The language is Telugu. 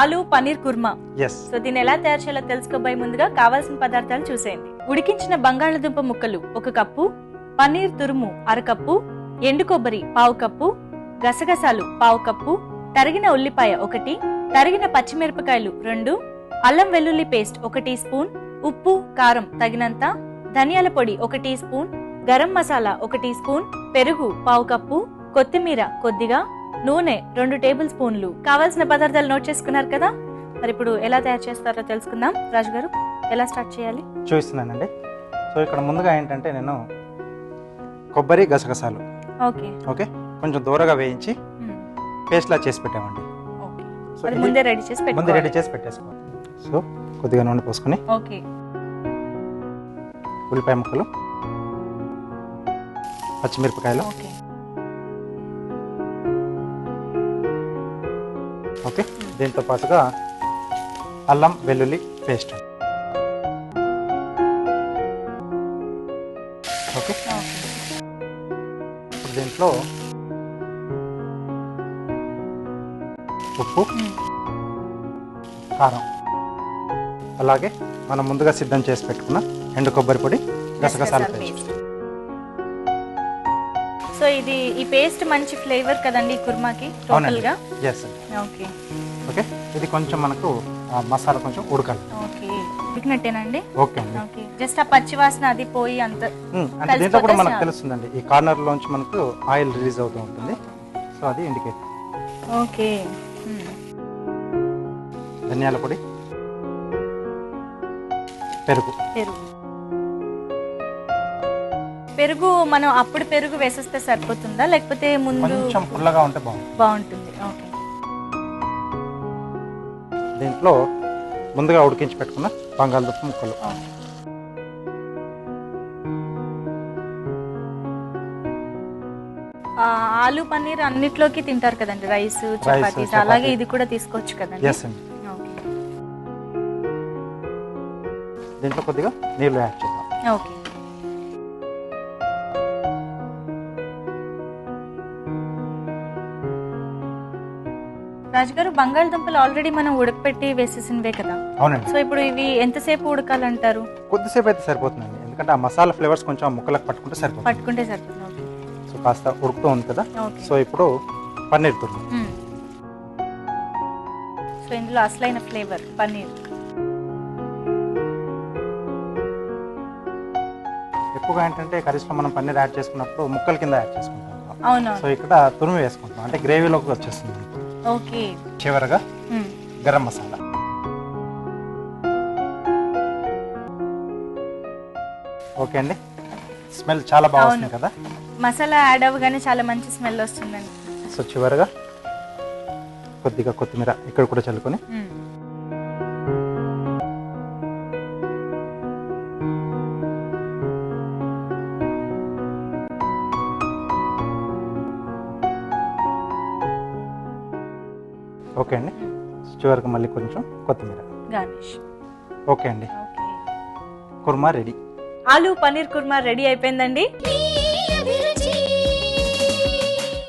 ఆలు పన్నీర్ కుర్మా. సో దీన్ని ఎలా తయారు చేయాలో తెలుసుకోబోయే ముందుగా కావాల్సిన పదార్థాలు చూసేయండి. ఉడికించిన బంగాళదుంప ముక్కలు ఒక కప్పు పన్నీర్ తురుము అరకప్పు ఎండు కొబ్బరి పావు కప్పు గసగసాలు పావు కప్పు తరిగిన ఉల్లిపాయ ఒకటి తరిగిన పచ్చిమిరపకాయలు రెండు అల్లం వెల్లుల్లి పేస్ట్ ఒక టీ స్పూన్ ఉప్పు కారం తగినంత ధనియాల పొడి ఒక టీ స్పూన్ గరం మసాలా ఒక టీ స్పూన్ పెరుగు పావు కప్పు కొత్తిమీర కొద్దిగా నూనె రెండు టేబుల్ స్పూన్లు. కావాల్సిన పదార్థాలు నోట్ చేసుకున్నారు కదా? మరి ఇప్పుడు ఎలా తయారు చేస్తారో తెలుసుకుందాం. రాజు గారు ఎలా స్టార్ట్ చేయాలి? చూపిస్తున్నానండి. సో ఇక్కడ ముందుగా ఏంటంటే నేను కొబ్బరి గసగసాలు. ఓకే. ఓకే? కొంచెం దూరగా వేయించి పేస్ట్లా చేసి పెట్టామండి. ఓకే. సో ముందే రెడీ చేసి ముందు రెడీ చేసి పెట్టేసుకోవాలి. సో కొద్దిగా నూనె పోసుకొని ఓకే. ఉల్లిపాయ ముక్కలు పచ్చిమిరపకాయలు ఓకే. ఓకే? దీంతో పాటుగా అల్లం వెల్లుల్లి పేస్ట్. ఓకే? దీంట్లో ఉప్పు కారం. అలాగే మనం ముందుగా సిద్ధం చేసి పెట్టుకున్న ఎండు కొబ్బరి పొడి గసగసాల పేస్ట్. సో ఇది ఈ పేస్ట్ మంచి ఫ్లేవర్ కదండి ఈ కుర్మాకి టోటల్గా ఓకే. ఓకే? ఇది కొంచెం మనకు మసాలా కొంచెం ఉడకాలి. ఓకే. ఉడికినట్టేనండి? ఓకే అండి. ఓకే. జస్ట్ ఆ పచ్చి వాసన అది పోయి అంత అంటే దీంట్లో కూడా మనకు. తెలుస్తుందండి. ఈ కార్నర్ లోంచి మనకు ఆయిల్ రిలీజ్ అవుతూ ఉంటుంది. సో అది ఇండికేట్. ఓకే. ధనియాల పొడి పెరుగు. పెరుగు. పెరుగు మనం అప్పుడు పెరుగు వేసేస్తే సరిపోతుందా? లేకపోతే ముందు కొంచెం పుల్లగా ఉంటే బాగుంటుంది. బాగుంటుంది. ఓకే. దీంట్లో ముందుగా ఉడికించి పెట్టుకున్న బంగాళదుంప ముక్కలు. ఆలు పన్నీర్ అన్నిట్లోకి తింటారు కదండి. రైస్ చపాతీస్ చపాతీ. అలాగే ఇది కూడా తీసుకోవచ్చు కదండి. ఎస్ అండి ఓకే. దీంట్లో కొద్దిగా నీళ్ళు యాడ్ చేద్దాం. ఓకే. రాజుగారు బంగాళదుంపలు ఆల్రెడీ మనం ఉడకపెట్టి వేసేసినవే కదా. అవునండి. సో ఇప్పుడు ఇవి ఎంతసేపు ఉడకాలంటారు? కొద్దిసేపు అయితే సరిపోతుందండి. ఎందుకంటే ఆ మసాలా ఫ్లేవర్స్ కొంచెం ఆ ముక్కలకు పట్టుకుంటే సరిపోతుంది. పట్టుకుంటే సరిపోతుంది. ఓకే. సో కాస్త ఉడుకుతూ ఉంది కదా. సో ఇప్పుడు పన్నీర్ తురుము. మ్మ్. సో ఇందులో అసలైన ఫ్లేవర్ పన్నీర్. ఎక్కువగా ఏంటంటే కర్రీస్లో మనం పన్నీర్ యాడ్ చేసుకున్నప్పుడు ముక్కల కింద యాడ్ చేసుకుంటాం అవును సో ఇక్కడ తురుము వేసుకుంటాం అంటే గ్రేవీలోకి వచ్చేస్తుంది. ఓకే. చివరగా. గరం మసాలా. ఓకే అండి. స్మెల్ చాలా బాగా అవును. వస్తుంది కదా? మసాలా యాడ్ అవ్వగానే చాలా మంచి స్మెల్ వస్తుందండి. సో చివరగా కొద్దిగా కొత్తిమీర ఇక్కడ కూడా చల్లుకొని ఓకే అండి. చివరికి మళ్ళీ కొంచెం కొత్తిమీర. గార్నిష్. ఓకే అండి. కుర్మా రెడీ. ఆలు పన్నీర్ కుర్మా రెడీ అయిపోయిందండి.